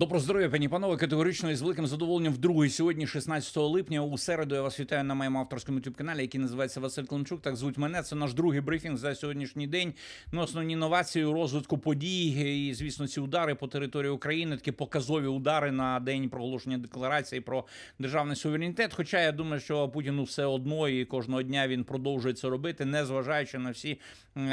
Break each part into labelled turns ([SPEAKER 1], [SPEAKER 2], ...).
[SPEAKER 1] Добро здоров'я, пані панове. Категорично і з великим задоволенням вдруге сьогодні, 16 липня, у середу. Я вас вітаю на моєму авторському youtube каналі, який називається Василь Климчук. Так звуть мене. Це наш другий брифінг за сьогоднішній день. Ну, основні новації у розвитку подій. І звісно, ці удари по території України, такі показові удари на день проголошення декларації про державний суверенітет. Хоча я думаю, що Путіну все одно і кожного дня він продовжує це робити, незважаючи на всі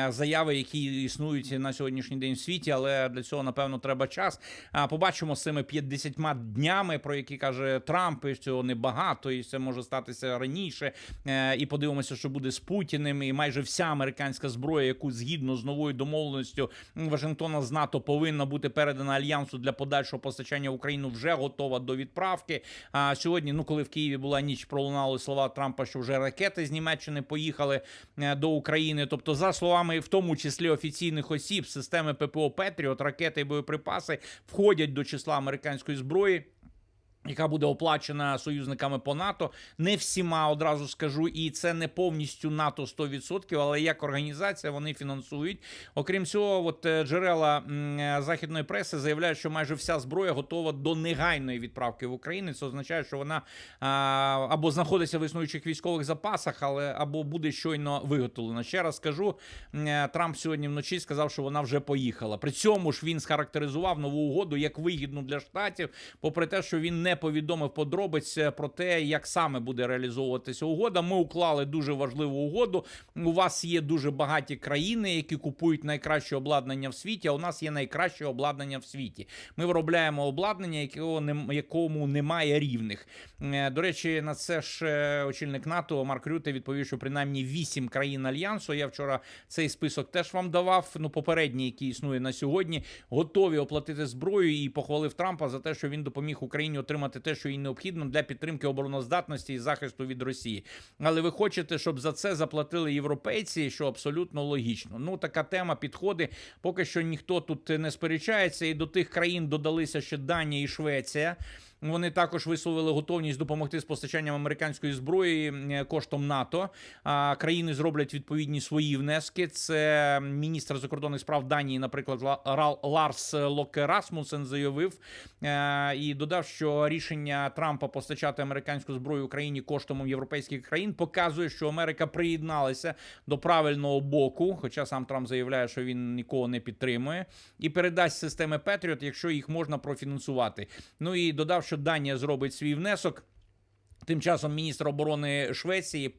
[SPEAKER 1] заяви, які існують на сьогоднішній день в світі. Але для цього напевно треба час. А побачимо з цими 50 днями, про які каже Трамп, і цього небагато, і це може статися раніше. Е, І подивимося, що буде з Путіним. І майже вся американська зброя, яку згідно з новою домовленістю Вашингтона з НАТО повинна бути передана альянсу для подальшого постачання в Україну, вже готова до відправки. А сьогодні, ну коли в Києві була ніч, пролунали слова Трампа, що вже ракети з Німеччини поїхали е, до України. Тобто, за словами, в тому числі офіційних осіб, системи ППО Петріот, ракети і боєприпаси входять до числа американської зброї. Яка буде оплачена союзниками по НАТО, не всіма одразу скажу, і це не повністю НАТО 100%, але як організація вони фінансують. Окрім цього, от е, джерела е, західної преси заявляють, що майже вся зброя готова до негайної відправки в Україну. Це означає, що вона або знаходиться в існуючих військових запасах, але або буде щойно виготовлена. Ще раз скажу, е, Трамп сьогодні вночі сказав, що вона вже поїхала. При цьому ж він схарактеризував нову угоду як вигідну для штатів, попри те, що він не повідомив подробиць про те, як саме буде реалізовуватися угода. Ми уклали дуже важливу угоду. У вас є дуже багаті країни, які купують найкраще обладнання в світі. А у нас є найкраще обладнання в світі. Ми виробляємо обладнання, якого нем- якому немає рівних. Е, До речі, на це ж е, очільник НАТО Марк Рюте відповів, що принаймні вісім країн альянсу. Я вчора цей список теж вам давав. Ну, попередній, який існує на сьогодні, готові оплатити зброю і похвалив Трампа за те, що він допоміг Україні отримати те, що їй необхідно для підтримки обороноздатності і захисту від Росії. Але ви хочете, щоб за це заплатили європейці, що абсолютно логічно. Ну така тема підходи. Поки що ніхто тут не сперечається, і до тих країн додалися ще Данія і Швеція. Вони також висловили готовність допомогти з постачанням американської зброї е, коштом НАТО. Країни зроблять відповідні свої внески. Це міністр закордонних справ Данії, наприклад, Ла- Ларс Локе Расмусен заявив е, і додав, що рішення Трампа постачати американську зброю Україні коштом європейських країн показує, що Америка приєдналася до правильного боку. Хоча сам Трамп заявляє, що він нікого не підтримує, і передасть системи Петріот, якщо їх можна профінансувати. Ну і додав, що Данія зробить свій внесок. Тим часом міністр оборони Швеції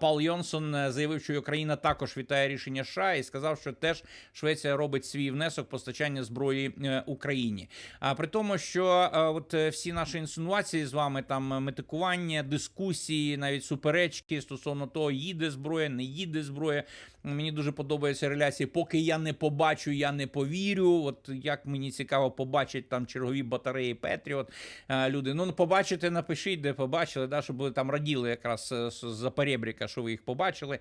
[SPEAKER 1] Пал Йонсон е, заявив, що Україна також вітає рішення США і сказав, що теж Швеція робить свій внесок постачання зброї е, Україні. А при тому, що е, от всі наші інсинуації з вами там метикування, дискусії, навіть суперечки стосовно того, їде зброя, не їде зброя. Мені дуже подобаються реляції. Поки я не побачу, я не повірю. От як мені цікаво побачити там чергові батареї Петріот. Е, Люди, ну побачите, напишіть, де побачили, да, щоб ви там раділи якраз е, за перебріка, що ви їх побачили.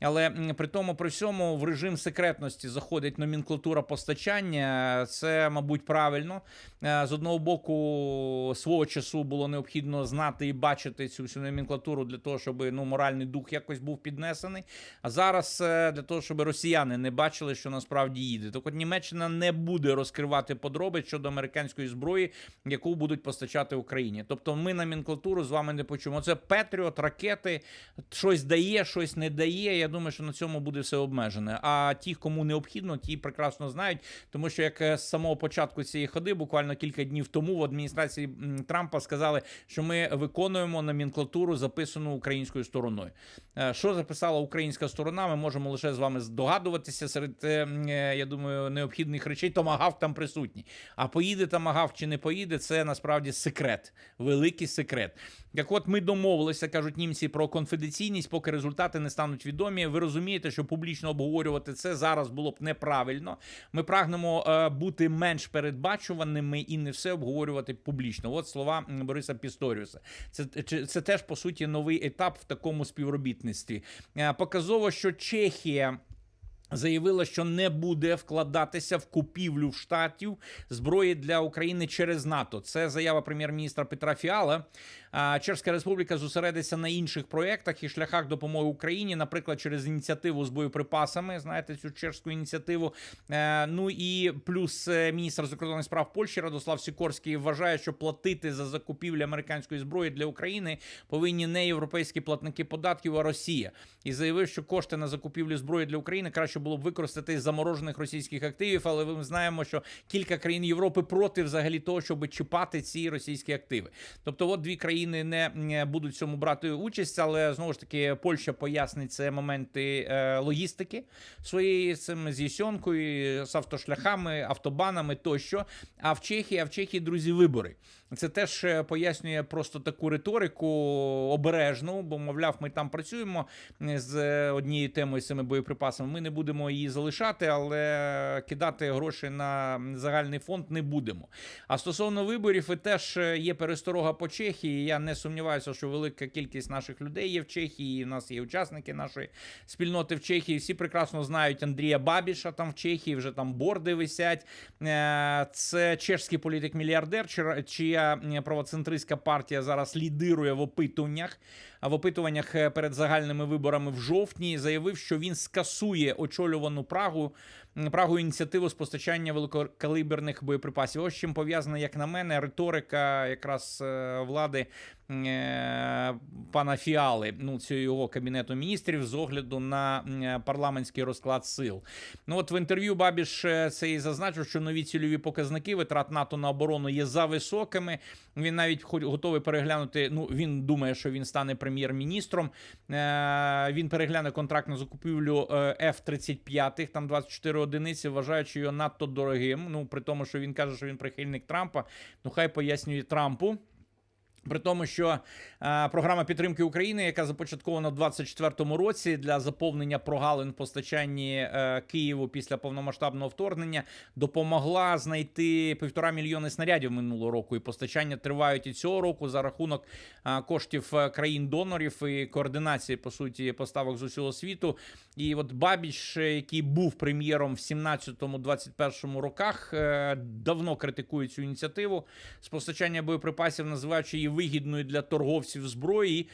[SPEAKER 1] Але при тому, при всьому, в режим секретності заходить номенклатура постачання. Це, мабуть, правильно. Е, З одного боку, свого часу було необхідно знати і бачити цю всю номенклатуру для того, щоб ну, моральний дух якось був піднесений. А зараз для того, щоб росіяни не бачили, що насправді їде. Так от Німеччина не буде розкривати подробиць щодо американської зброї, яку будуть постачати Україні. Тобто ми номенклатуру з вами не почуємо. Це Петріот, ракети, щось дає, щось не дає. Я думаю, що на цьому буде все обмежене. А ті, кому необхідно, ті прекрасно знають, тому що як е, з самого початку цієї ходи, буквально кілька днів тому в адміністрації Трампа сказали, що ми виконуємо номенклатуру, записану українською стороною. Е, Що записала українська сторона? Ми можемо лише з вами здогадуватися серед, е, е, я думаю, необхідних речей. Томагав там присутній. А поїде Томагав чи не поїде, це насправді секрет, великий секрет. Як от ми домовилися, кажуть німці, про конфіденційність, поки результати не стануть відомі. Ви розумієте, що публічно обговорювати це зараз було б неправильно. Ми прагнемо е, бути менш передбачуваними і не все обговорювати публічно. От слова Бориса Пісторіуса. Це, це, теж по суті новий етап в такому співробітництві. Е, Показово, що Чехія. Заявила, що не буде вкладатися в купівлю в штатів зброї для України через НАТО. Це заява прем'єр-міністра Петра Фіала. А Чешська Республіка зосередиться на інших проєктах і шляхах допомоги Україні, наприклад, через ініціативу з боєприпасами. Знаєте цю чешську ініціативу. Е, Ну і плюс е, міністр закордонних справ Польщі Радослав Сікорський вважає, що платити за закупівлю американської зброї для України повинні не європейські платники податків, а Росія. І заявив, що кошти на закупівлю зброї для України краще було б використати заморожених російських активів. Але ми знаємо, що кілька країн Європи проти взагалі того, щоб чіпати ці російські активи. Тобто, от дві країни не будуть цьому брати участь, але знову ж таки Польща пояснить це моменти е, логістики своєї цим з Єсьонкою, з автошляхами, автобанами тощо. А в Чехії, а в Чехії, друзі, вибори. Це теж е, пояснює просто таку риторику обережну, бо, мовляв, ми там працюємо з е, однією темою з цими боєприпасами. Ми не будемо її залишати, але кидати гроші на загальний фонд не будемо. А стосовно виборів, і теж е, є пересторога по Чехії. Я не сумніваюся, що велика кількість наших людей є в Чехії. і в нас є учасники нашої спільноти в Чехії. Всі прекрасно знають Андрія Бабіша там в Чехії, вже там борди висять. Е, Це чешський політик-мільярдер, чия- правоцентристська партія зараз лідирує в опитуваннях. В опитуваннях е, перед загальними виборами в жовтні заявив, що він скасує очолювану Прагу. Прагу ініціативу з постачання великокаліберних боєприпасів. Ось чим пов'язана, як на мене, риторика якраз е, влади е, пана Фіали, ну цього його кабінету міністрів, з огляду на парламентський розклад сил. Ну от в інтерв'ю Бабіш е, це і зазначив, що нові цільові показники витрат НАТО на оборону є за високими. Він навіть готовий переглянути. Ну він думає, що він стане прем'єр-міністром. Е, Він перегляне контракт на закупівлю е, F-35, там 24 одиниці, вважаючи його надто дорогим. Ну при тому, що він каже, що він прихильник Трампа. Ну хай пояснює Трампу. При тому, що е, програма підтримки України, яка започаткована в 2024 році для заповнення прогалин в постачанні е, Києву після повномасштабного вторгнення, допомогла знайти півтора мільйони снарядів минулого року. І постачання тривають і цього року за рахунок е, коштів е, країн-донорів і координації по суті поставок з усього світу. І от Бабіч, е, який був прем'єром в 17-21 роках, е, давно критикує цю ініціативу з постачання боєприпасів, називаючи її вигідною для торговців зброї,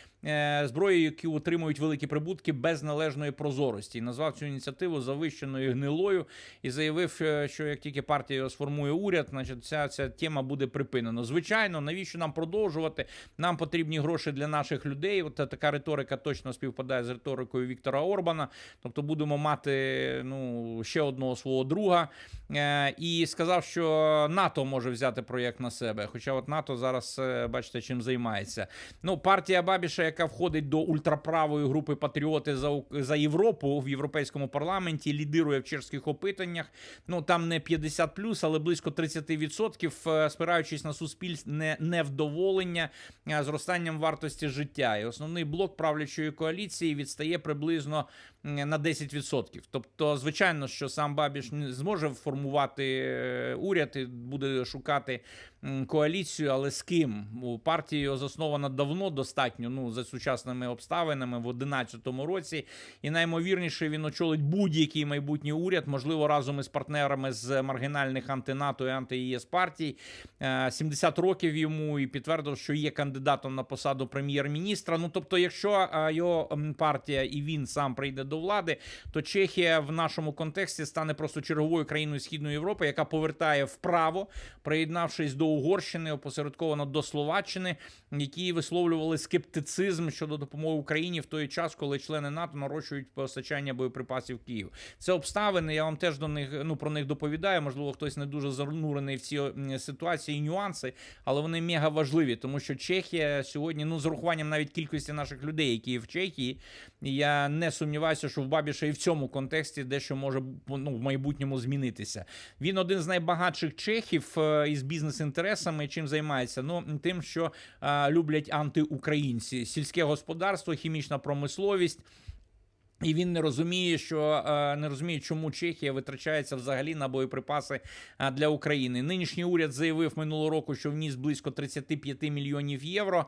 [SPEAKER 1] зброї, які отримують великі прибутки без належної прозорості. І назвав цю ініціативу завищеною гнилою і заявив, е, що як тільки партія сформує уряд, значить ця, ця тема буде припинена. Звичайно, навіщо нам продовжувати? Нам потрібні гроші для наших людей. От така риторика точно співпадає з риторикою Віктора Орбана. Тобто будемо мати ну ще одного свого друга. Е, і сказав, що НАТО може взяти проєкт на себе. Хоча от НАТО зараз е, бачите, чим займається. Ну, партія Бабіша, яка входить до ультраправої групи Патріоти за, за Європу в європейському парламенті, лідирує в чешських опитаннях. Ну там не 50 але близько 30%, е, спираючись на суспільне невдоволення е, зростанням вартості життя. І основний блок правлячої коаліції відстає приблизно на 10%. Тобто, звичайно, що сам Бабіш не зможе формувати е, уряд і буде шукати коаліцію, але з ким? У партії його заснована давно достатньо, ну за сучасними обставинами в 2011 році. І наймовірніше він очолить будь-який майбутній уряд, можливо, разом із партнерами з маргінальних антинато і анти-ЄС партій. Е, 70 років йому і підтвердив, що є кандидатом на посаду прем'єр-міністра. Ну тобто, якщо е, його партія і він сам прийде до влади, то Чехія в нашому контексті стане просто черговою країною Східної Європи, яка повертає вправо, приєднавшись до Угорщини, опосередковано до Словаччини, які висловлювали скептицизм щодо допомоги Україні в той час, коли члени НАТО нарощують постачання боєприпасів Києву. Це обставини. Я вам теж до них ну про них доповідаю. Можливо, хтось не дуже занурений в ці ситуації нюанси, але вони мега важливі, тому що Чехія сьогодні, ну з урахуванням навіть кількості наших людей, які є в Чехії, я не сумніваюся, що в Бабіша і в цьому контексті дещо може ну, в майбутньому змінитися. Він один з найбагатших чехів е, із бізнес-інтересами. Чим займається? Ну тим, що люблять антиукраїнці, сільське господарство, хімічна промисловість. І він не розуміє, що е, не розуміє, чому Чехія витрачається взагалі на боєприпаси е, для України. Нинішній уряд заявив минулого року, що вніс близько 35 мільйонів євро.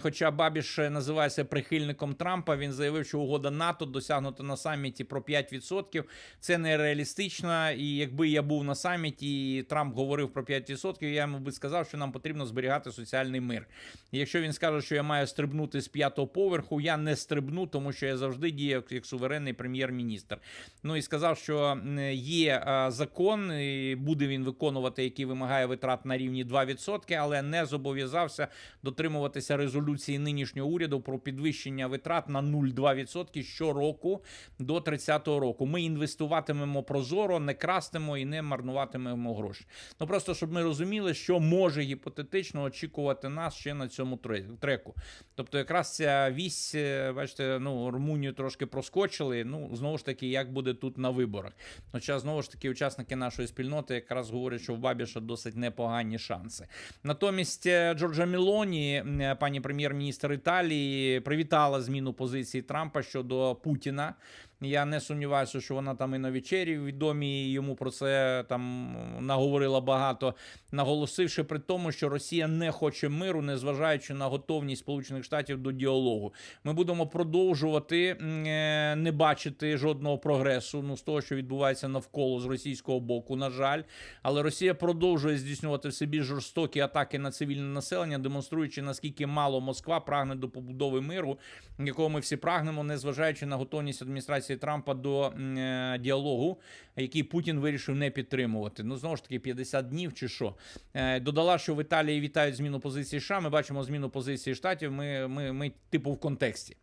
[SPEAKER 1] Хоча Бабіш е, називається прихильником Трампа, він заявив, що угода НАТО досягнута на саміті про 5%. Це нереалістично. І якби я був на саміті, і Трамп говорив про 5%, я йому би сказав, що нам потрібно зберігати соціальний мир. І якщо він скаже, що я маю стрибнути з п'ятого поверху, я не стрибну, тому що я завжди дію як, суверенний прем'єр-міністр. Ну і сказав, що є закон, і буде він виконувати, який вимагає витрат на рівні 2%, але не зобов'язався дотримуватися резолюції нинішнього уряду про підвищення витрат на 0,2% щороку до 30-го року. Ми інвестуватимемо прозоро, не крастимо і не марнуватимемо гроші. Ну просто щоб ми розуміли, що може гіпотетично очікувати нас ще на цьому треку. Тобто, якраз ця вісь, е, бачите, ну Румунію трошки проскочили. Ну знову ж таки, як буде тут на виборах. Хоча знову ж таки, учасники нашої спільноти якраз говорять, що в Бабіша досить непогані шанси. Натомість е, Джорджа Мілоні, е, пані прем'єр-міністр Італії, привітала зміну позиції Трампа щодо Путіна. Я не сумніваюся, що вона там і на вечері відомі йому про це там наговорила багато, наголосивши при тому, що Росія не хоче миру, незважаючи на готовність Сполучених Штатів до діалогу. Ми будемо продовжувати е, не бачити жодного прогресу. Ну з того, що відбувається навколо з російського боку, на жаль, але Росія продовжує здійснювати все більш жорстокі атаки на цивільне населення, демонструючи наскільки мало Москва прагне до побудови миру, якого ми всі прагнемо, незважаючи на готовність адміністрації Трампа до е, діалогу, який Путін вирішив не підтримувати. Ну знову ж таки, 50 днів чи що. Е, Додала, що в Італії вітають зміну позиції США. Ми бачимо зміну позиції штатів. Ми, ми, ми типу в контексті.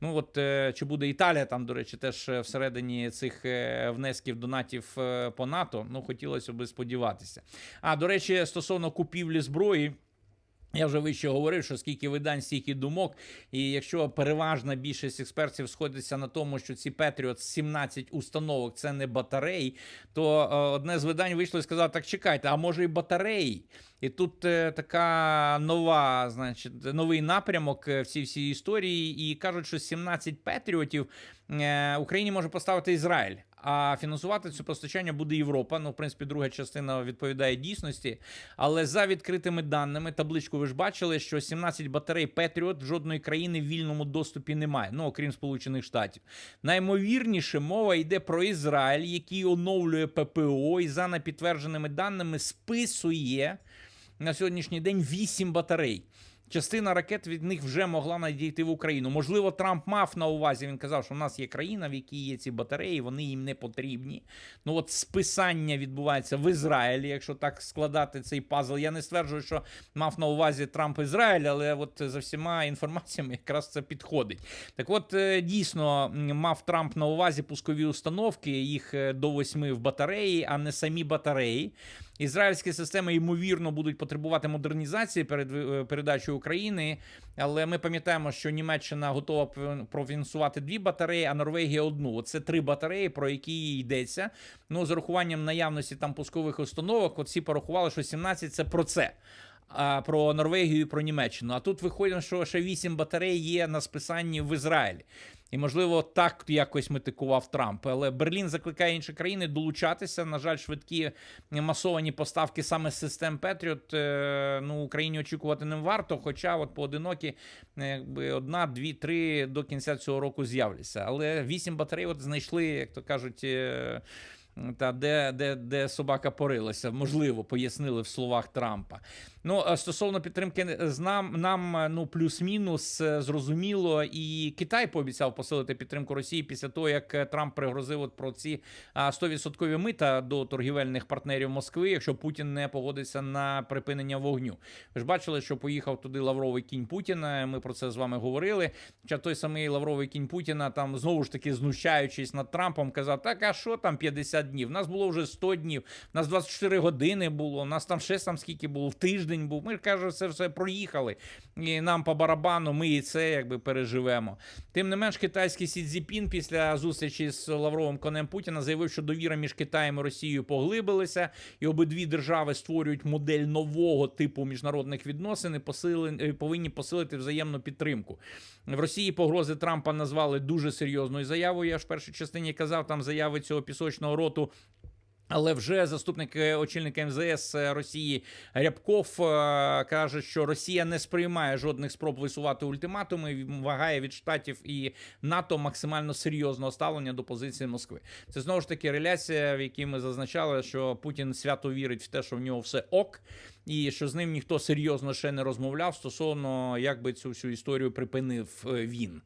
[SPEAKER 1] Ну от е, чи буде Італія там, до речі, теж всередині цих внесків донатів по НАТО. Ну хотілося би сподіватися. А до речі, стосовно купівлі зброї. Я вже вище говорив, що скільки видань, стільки думок. І якщо переважна більшість експертів сходиться на тому, що ці Петріот 17 установок це не батареї, то е, одне з видань вийшло і сказало: так чекайте, а може і батареї. І тут е, така нова, значить, новий напрямок е, в цій всій історії. І кажуть, що 17 Петріотів е, Україні може поставити Ізраїль. А фінансувати це постачання буде Європа. Ну, в принципі, друга частина відповідає дійсності. Але за відкритими даними, табличку ви ж бачили, що 17 батарей Петріот жодної країни в вільному доступі немає, ну окрім Сполучених Штатів. Наймовірніше мова йде про Ізраїль, який оновлює ППО і за непідтвердженими даними списує на сьогоднішній день 8 батарей. Частина ракет від них вже могла надійти в Україну. Можливо, Трамп мав на увазі. Він казав, що в нас є країна, в якій є ці батареї, вони їм не потрібні. Ну от списання відбувається в Ізраїлі, якщо так складати цей пазл. Я не стверджую, що мав на увазі Трамп Ізраїль, але от за всіма інформаціями якраз це підходить. Так, от е, дійсно мав Трамп на увазі пускові установки, їх е, до восьми в батареї, а не самі батареї. Ізраїльські системи ймовірно будуть потребувати модернізації перед е, передачею України, але ми пам'ятаємо, що Німеччина готова профінансувати дві батареї, а Норвегія одну. Оце три батареї, про які йдеться. Ну, з урахуванням наявності там пускових установок, от всі порахували, що 17 це про це. А про Норвегію і про Німеччину. А тут виходить, що ще 8 батарей є на списанні в Ізраїлі. І, можливо, так якось метикував Трамп. Але Берлін закликає інші країни долучатися. На жаль, швидкі масовані поставки саме з систем Петріот е, ну, Україні очікувати не варто. Хоча от поодинокі е, якби одна, дві, три до кінця цього року з'являться. Але вісім батарей от знайшли, як то кажуть. Е, Та де, де, де собака порилася, можливо, пояснили в словах Трампа. Ну, стосовно підтримки з нам, нам е, ну плюс-мінус е, зрозуміло, і Китай пообіцяв посилити підтримку Росії після того, як е, Трамп пригрозив от про ці а, 100% мита до торгівельних партнерів Москви, якщо Путін не погодиться на припинення вогню. Ви ж бачили, що поїхав туди Лавровий кінь Путіна. Ми про це з вами говорили. Хоча той самий Лавровий кінь Путіна там знову ж таки знущаючись над Трампом, казав: так а що там 50 50 днів. У нас було вже 100 днів, у нас 24 години було, у нас там ще там скільки було, в тиждень був. Ми ж кажемо, це все проїхали. І нам по барабану, ми і це якби переживемо. Тим не менш, китайський Сі Цзіпін після зустрічі з Лавровим конем Путіна заявив, що довіра між Китаєм і Росією поглибилася, і обидві держави створюють модель нового типу міжнародних відносин і посили, е, повинні посилити взаємну підтримку. В Росії погрози Трампа назвали дуже серйозною заявою. Я ж в першій частині казав, там заяви цього пісочного роту. Але вже заступник е, очільника МЗС Росії Рябков е, каже, що Росія не сприймає жодних спроб висувати ультиматуми, і вимагає від штатів і НАТО максимально серйозного ставлення до позиції Москви. Це знову ж таки реляція, в якій ми зазначали, що Путін свято вірить в те, що в нього все ок, і що з ним ніхто серйозно ще не розмовляв стосовно як би цю всю історію припинив е, він.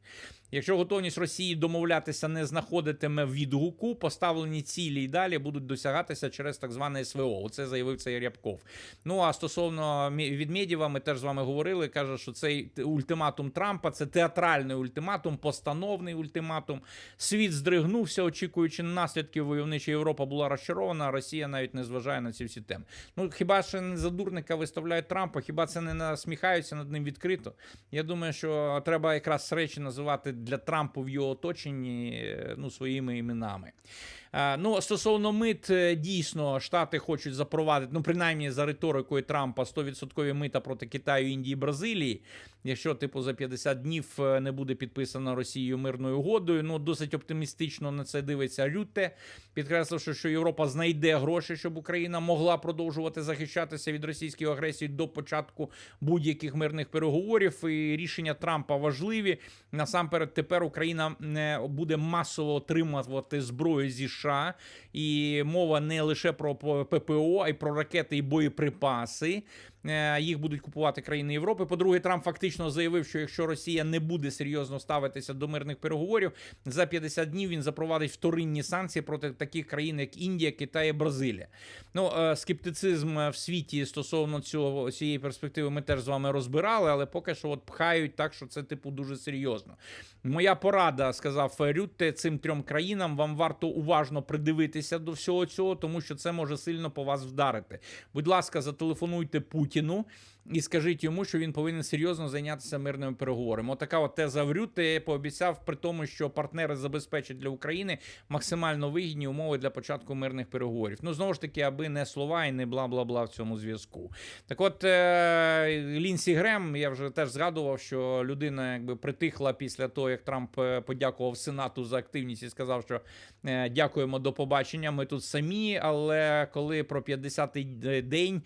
[SPEAKER 1] Якщо готовність Росії домовлятися не знаходитиме відгуку, поставлені цілі і далі будуть досягатися через так зване СВО. Це заявив цей Рябков. Ну а стосовно Мі- ми теж з вами говорили. каже, що цей ультиматум Трампа це театральний ультиматум, постановний ультиматум. Світ здригнувся, очікуючи наслідків войовнича Європа була розчарована. а Росія навіть не зважає на ці всі теми. Ну хіба ще не за дурника виставляють Трампа? Хіба це не насміхаються над ним відкрито? Я думаю, що треба якраз речі називати для Трампа в його оточенні е, ну, своїми іменами. Е, Ну, стосовно мит, е, дійсно, Штати хочуть запровадити, ну, принаймні за риторикою Трампа, 100% мита проти Китаю, Індії, Бразилії. Якщо, типу, за 50 днів е, не буде підписано Росією мирною угодою, ну досить оптимістично на це дивиться Рюте, підкресливши, що Європа знайде гроші, щоб Україна могла продовжувати захищатися від російської агресії до початку будь-яких мирних переговорів. І рішення Трампа важливі. Насамперед, тепер Україна буде масово отримувати зброю зі США, і мова не лише про ППО, а й про ракети і боєприпаси. Е, Їх будуть купувати країни Європи. По-друге, Трамп фактично заявив, що якщо Росія не буде серйозно ставитися до мирних переговорів, за 50 днів він запровадить вторинні санкції проти таких країн, як Індія, Китай і Бразилія. Ну, е, скептицизм в світі стосовно цього цієї перспективи ми теж з вами розбирали, але поки що от пхають так, що це типу дуже серйозно. Моя порада, сказав Рютте, цим трьом країнам вам варто уважно придивитися до всього цього, тому що це може сильно по вас вдарити. Будь ласка, зателефонуйте Путіну que não і скажіть йому, що він повинен серйозно зайнятися мирними переговорами. Отака от теза в Рютте пообіцяв при тому, що партнери забезпечать для України максимально вигідні умови для початку мирних переговорів. Ну знову ж таки, аби не слова і не бла бла бла в цьому зв'язку. Так, от е- Лінсі Грем, я вже теж згадував, що людина якби притихла після того, як Трамп е, подякував Сенату за активність і сказав, що е, дякуємо до побачення. Ми тут самі. Але коли про 50-й день,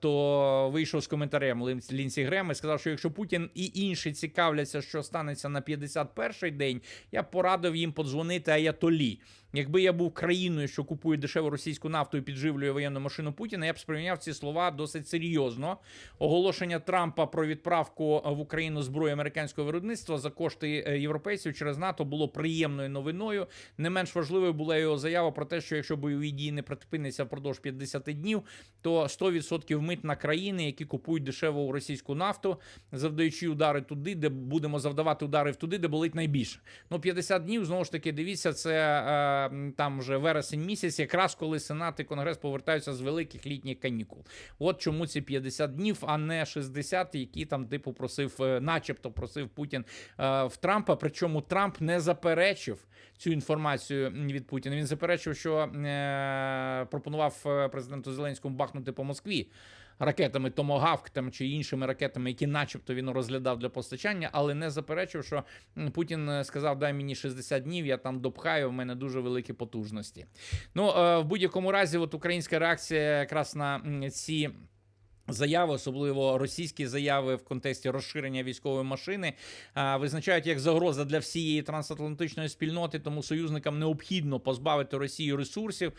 [SPEAKER 1] то вийшов з коментарем Лін- Лінсі Грем і сказав, що якщо Путін і інші цікавляться, що станеться на 51-й день, я порадив їм подзвонити Аятолі. Якби я був країною, що купує дешеву російську нафту і підживлює воєнну машину Путіна, я б сприйняв ці слова досить серйозно. Оголошення Трампа про відправку в Україну зброї американського виробництва за кошти е, європейців через НАТО було приємною новиною. Не менш важливою була його заява про те, що якщо бойові дії не припиниться впродовж 50 днів, то 100% мит на країни, які купують дешеву російську нафту, завдаючи удари туди, де будемо завдавати удари туди, де болить найбільше. Ну 50 днів знову ж таки, дивіться, це. Там вже вересень місяць, якраз коли Сенат і Конгрес повертаються з великих літніх канікул. От чому ці 50 днів, а не 60, які там типу просив, е, начебто просив Путін е, в Трампа. Причому Трамп не заперечив цю інформацію від Путіна. Він заперечив, що е, пропонував президенту Зеленському бахнути по Москві. Ракетами Томогавк там чи іншими ракетами, які, начебто, він розглядав для постачання, але не заперечив, що Путін е, сказав: дай мені 60 днів, я там допхаю. В мене дуже великі потужності. Ну е, в будь-якому разі, от українська реакція якраз на ці. Заяви, особливо російські заяви в контексті розширення військової машини, визначають як загроза для всієї трансатлантичної спільноти. Тому союзникам необхідно позбавити Росію ресурсів,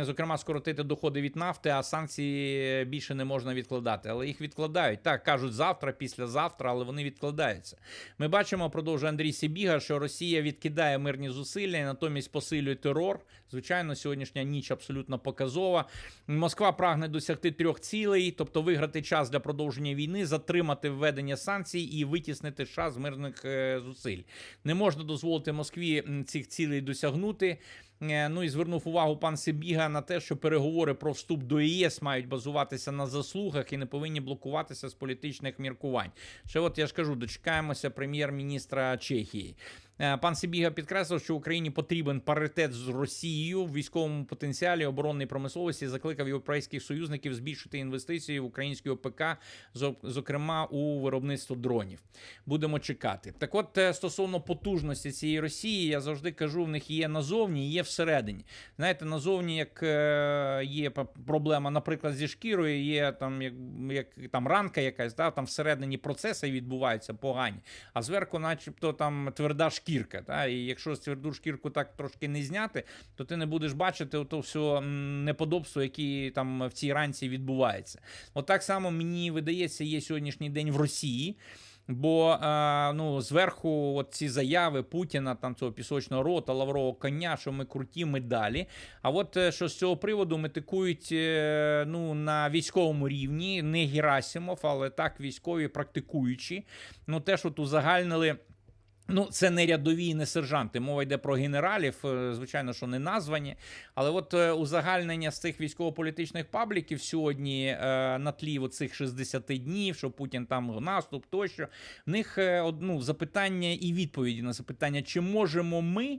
[SPEAKER 1] зокрема скоротити доходи від нафти, а санкції більше не можна відкладати. Але їх відкладають. Так кажуть завтра, післязавтра, але вони відкладаються. Ми бачимо, продовжує Андрій Сібіга, що Росія відкидає мирні зусилля і натомість посилює терор. Звичайно, сьогоднішня ніч абсолютно показова. Москва прагне досягти трьох цілей, тобто виграти виграти час для продовження війни, затримати введення санкцій і витіснити час з мирних е, зусиль. Не можна дозволити Москві цих цілей досягнути. Е, Ну і звернув увагу пан Сибіга на те, що переговори про вступ до ЄС мають базуватися на заслугах і не повинні блокуватися з політичних міркувань. Ще от я ж кажу, дочекаємося прем'єр-міністра Чехії. Е, Пан Сибіга підкреслив, що Україні потрібен паритет з Росією в військовому потенціалі оборонної промисловості. Закликав європейських союзників збільшити інвестиції в українські ОПК, зо- зокрема у виробництво дронів. Будемо чекати. Так, от е, стосовно потужності цієї Росії, я завжди кажу, в них є назовні, є всередині. Знаєте, назовні, як е, є проблема, наприклад, зі шкірою, є там як, як там ранка якась, да, там всередині процеси відбуваються погані, а зверху, начебто, там тверда шкірка. Та, і якщо тверду шкірку так трошки не зняти, то ти не будеш бачити ото все неподобство, які там в цій ранці відбувається. От так само мені видається, є сьогоднішній день в Росії. Бо е, ну зверху, от ці заяви Путіна, там цього пісочного рота, лаврового коня, що ми круті, ми далі. А от е, що з цього приводу метикують е, ну на військовому рівні, не Герасимов, але так військові практикуючі. Ну теж от узагальнили. Ну, це не рядові, і не сержанти. Мова йде про генералів, е, звичайно, що не названі. Але от е, узагальнення з цих військово-політичних пабліків сьогодні е, на тлі оцих 60 днів, що Путін там наступ тощо. В них е, од- ну, запитання і відповіді на запитання, чи можемо ми.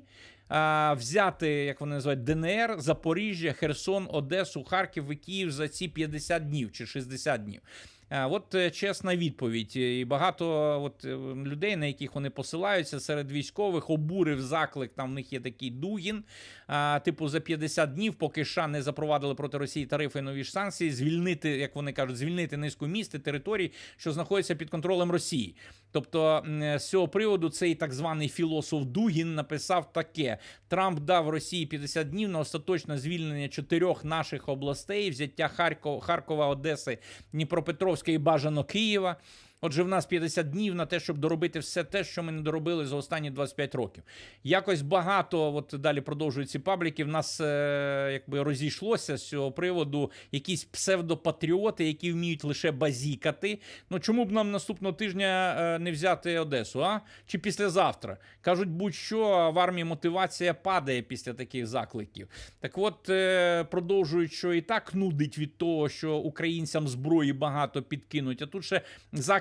[SPEAKER 1] Взяти, як вони називають, ДНР, Запоріжжя, Херсон, Одесу, Харків і Київ за ці 50 днів чи 60 днів. А, От е, чесна відповідь. І багато от, е, людей, на яких вони посилаються серед військових, обурив заклик. Там в них є такий Дугін. А, типу, за 50 днів, поки США не запровадили проти Росії тарифи нові ж санкції, звільнити, як вони кажуть, звільнити низку міст і територій, що знаходяться під контролем Росії. Тобто, з цього приводу цей так званий філософ Дугін написав таке: Трамп дав Росії 50 днів на остаточне звільнення чотирьох наших областей, взяття Харкова, Харкова, Одеси, Дніпропетровська і бажано Києва. Отже, в нас 50 днів на те, щоб доробити все те, що ми не доробили за останні 25 років. Якось багато, от далі продовжують ці пабліки. В нас е, якби розійшлося з цього приводу якісь псевдопатріоти, які вміють лише базікати. Ну чому б нам наступного тижня е, не взяти Одесу? А чи післязавтра? кажуть, будь-що в армії мотивація падає після таких закликів. Так, от е, продовжують, що і так нудить від того, що українцям зброї багато підкинуть. А тут ще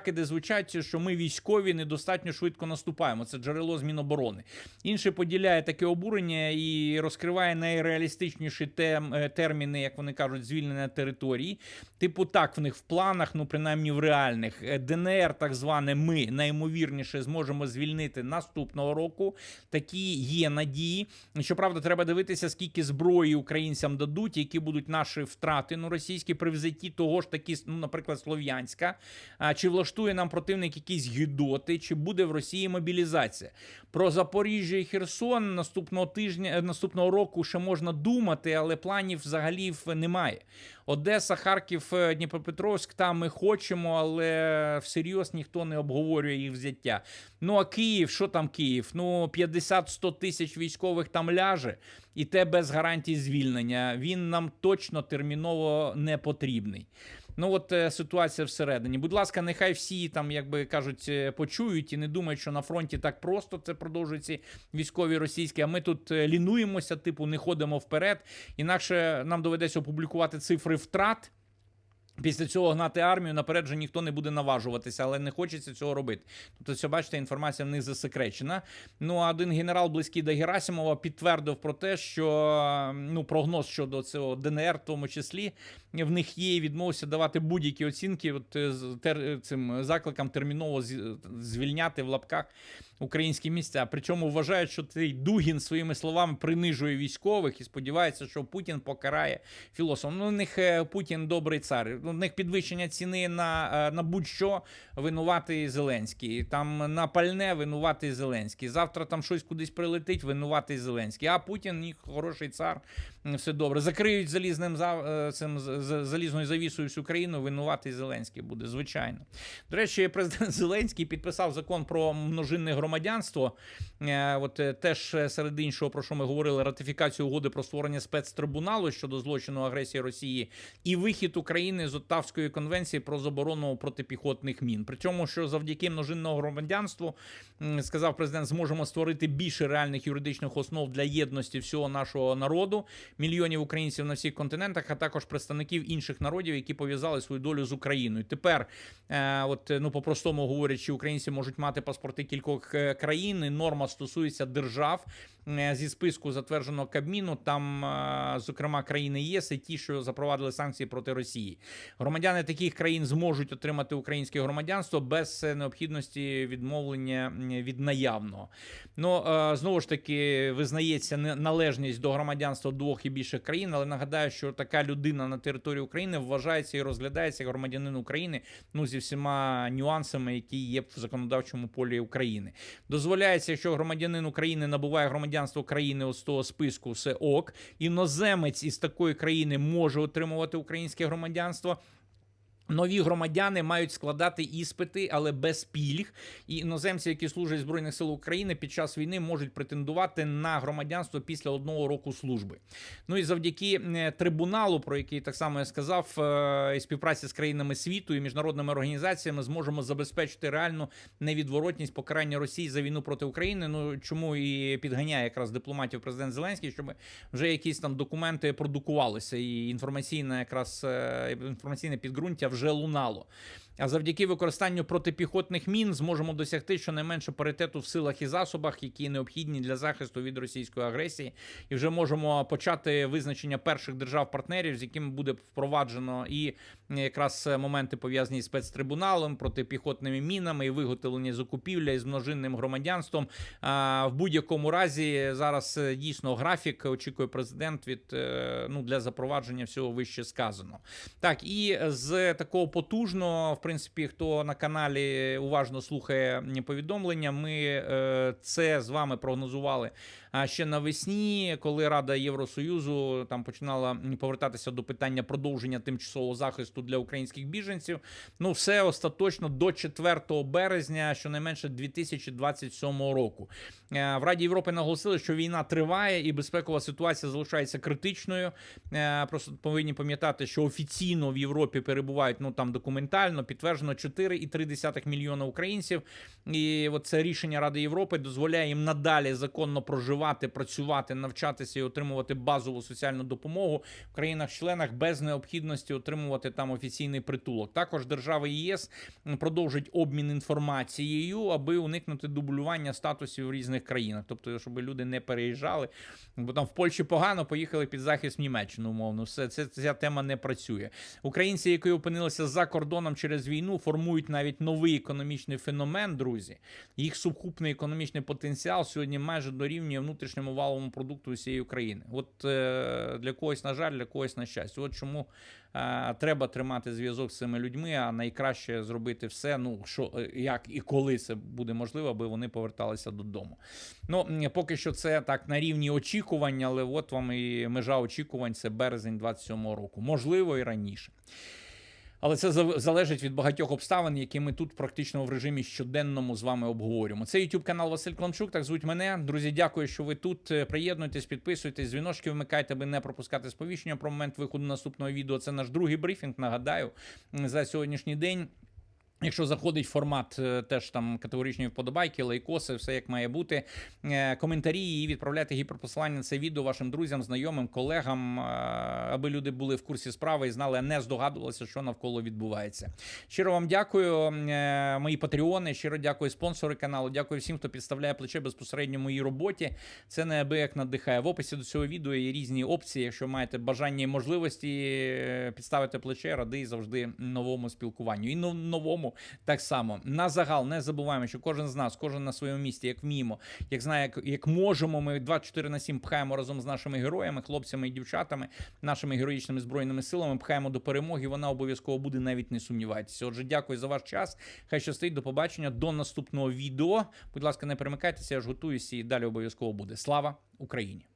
[SPEAKER 1] закиди звучать, що ми військові недостатньо швидко наступаємо. Це джерело з Міноборони. Інше поділяє таке обурення і розкриває найреалістичніші тем, е, терміни, як вони кажуть, звільнення території. Типу, так, в них в планах, ну принаймні в реальних. Е, ДНР, так зване, ми найімовірніше зможемо звільнити наступного року. Такі є надії. Щоправда, треба дивитися, скільки зброї українцям дадуть, які будуть наші втрати ну, російські при взятті того ж таки, ну, наприклад, Слов'янська. Чи влаштує нам противник якісь гідоти, чи буде в Росії мобілізація? Про Запоріжжя і Херсон наступного тижня, е, наступного року ще можна думати, але планів взагалі немає. Одеса, Харків, е, Дніпропетровськ, там ми хочемо, але всерйоз ніхто не обговорює їх взяття. Ну а Київ, що там Київ? Ну 50-100 тисяч військових там ляже, і те без гарантій звільнення. Він нам точно терміново не потрібний. Ну от е, ситуація всередині. Будь ласка, нехай всі там, як би кажуть, е, почують і не думають, що на фронті так просто це продовжують ці військові російські. А ми тут е, лінуємося, типу, не ходимо вперед. Інакше нам доведеться опублікувати цифри втрат. Після цього гнати армію наперед вже ніхто не буде наважуватися, але не хочеться цього робити. Тобто, це бачите, інформація в них засекречена. Ну а один генерал близький до Герасимова підтвердив про те, що ну прогноз щодо цього ДНР, в тому числі, в них є і відмовився давати будь-які оцінки. От е, тер, цим закликам терміново звільняти в лапках українські місця. Причому вважають, що цей Дугін своїми словами принижує військових і сподівається, що Путін покарає філософа. Ну, них е, Путін добрий цар. У них підвищення ціни на, е, на будь-що винуватий Зеленський. Там на пальне винуватий Зеленський. Завтра там щось кудись прилетить, винуватий Зеленський. А Путін ні, хороший цар, все добре. Закриють залізним е, цим залізною завісою всю країну. Винуватий Зеленський буде, звичайно. До речі, президент Зеленський підписав закон про множинне громадянство. Е, От теж серед іншого, про що ми говорили, ратифікацію угоди про створення спецтрибуналу щодо злочину агресії Росії і вихід України з Оттавської конвенції про заборону протипіхотних мін. Причому, що завдяки множинному громадянству сказав президент, зможемо створити більше реальних юридичних основ для єдності всього нашого народу, мільйонів українців на всіх континентах, а також представників інших народів, які пов'язали свою долю з Україною. Тепер, е, от ну по-простому говорячи, українці можуть мати паспорти кількох е, країн. і Норма стосується держав зі списку затвердженого Кабміну. Там, е, зокрема, країни ЄС і ті, що запровадили санкції проти Росії. Громадяни таких країн зможуть отримати українське громадянство без е, необхідності відмовлення від наявного. Ну е, знову ж таки визнається належність до громадянства двох і більше країн, але нагадаю, що така людина на території України вважається і розглядається як громадянин України, ну зі всіма нюансами, які є в законодавчому полі України. Дозволяється, якщо громадянин України набуває громадянство країни з того списку, все ок. Іноземець із такої країни може отримувати українське громадянство. Нові громадяни мають складати іспити, але без пільг. І іноземці, які служать збройних сил України під час війни, можуть претендувати на громадянство після одного року служби. Ну і завдяки трибуналу, про який так само я сказав, е, і співпраці з країнами світу і міжнародними організаціями зможемо забезпечити реальну невідворотність покарання Росії за війну проти України. Ну чому і підганяє якраз дипломатів президент Зеленський, щоб вже якісь там документи продукувалися, і інформаційне якраз е, інформаційне підґрунтя вже лунало. А завдяки використанню протипіхотних мін зможемо досягти щонайменше паритету в силах і засобах, які необхідні для захисту від російської агресії, і вже можемо почати визначення перших держав-партнерів, з якими буде впроваджено і якраз моменти пов'язані з спецтрибуналом, протипіхотними мінами і виготовлення закупівля із множинним громадянством. А в будь-якому разі зараз е, дійсно графік очікує президент від е, ну для запровадження всього вище сказано. Так і з такого потужного, в принципі, хто на каналі уважно слухає повідомлення, ми е, це з вами прогнозували. А ще навесні, коли Рада Євросоюзу там починала повертатися до питання продовження тимчасового захисту для українських біженців, ну все остаточно до 4 березня, щонайменше 2027 року. Е, В Раді Європи наголосили, що війна триває і безпекова ситуація залишається критичною. Е, Просто повинні пам'ятати, що офіційно в Європі перебувають ну там документально підтверджено 4,3 мільйона українців. І от це рішення Ради Європи дозволяє їм надалі законно проживати, працювати, навчатися і отримувати базову соціальну допомогу в країнах-членах без необхідності отримувати там офіційний притулок. Також держави ЄС продовжують обмін інформацією, аби уникнути дублювання статусів в різних країнах, тобто, щоб люди не переїжджали, бо там в Польщі погано поїхали під захист Німеччину. Умовно, все це ця тема не працює. Українці, які опинилися за кордоном через війну, формують навіть новий економічний феномен, друзі. Їх сукупний економічний потенціал сьогодні майже дорівнює внутрішньому валовому продукту усієї України. От е, для когось, на жаль, для когось на щастя. От чому е, треба тримати зв'язок з цими людьми, а найкраще зробити все, ну що е, як і коли це буде можливо, аби вони поверталися додому. Ну поки що це так на рівні очікувань, але от вам і межа очікувань це березень 27-го року, можливо, і раніше. Але це залежить від багатьох обставин, які ми тут практично в режимі щоденному з вами обговорюємо. Це YouTube канал Василь Кланчук. Так звуть мене. Друзі, дякую, що ви тут. Е, Приєднуйтесь, підписуйтесь, дзвіночки вмикайте, аби не пропускати сповіщення про момент виходу наступного відео. Це наш другий брифінг. Нагадаю за сьогоднішній день. Якщо заходить формат е, теж там категоричні вподобайки, лайкоси, все як має бути. Е, Коментарі і відправляйте гіперпосилання на це відео вашим друзям, знайомим, колегам, е, аби люди були в курсі справи і знали, а не здогадувалися, що навколо відбувається. Щиро вам дякую, мої патреони. Щиро дякую спонсори каналу. Дякую всім, хто підставляє плече безпосередньо моїй роботі. Це неабияк надихає. В описі до цього відео є різні опції. Якщо маєте бажання і можливості підставити плече, радий завжди новому спілкуванню. І но- новому так само. На загал не забуваємо, що кожен з нас, кожен на своєму місці, як вміємо, як знає, як, як можемо, ми 24 на 7 пхаємо разом з нашими героями, хлопцями і дівчатами, нашими героїчними збройними силами, пхаємо до перемоги. Вона обов'язково буде, навіть не сумнівайтеся. Отже, дякую за ваш час. Хай щастить, до побачення, до наступного відео. Будь ласка, не перемикайтеся, я ж готуюся і далі обов'язково буде. Слава Україні!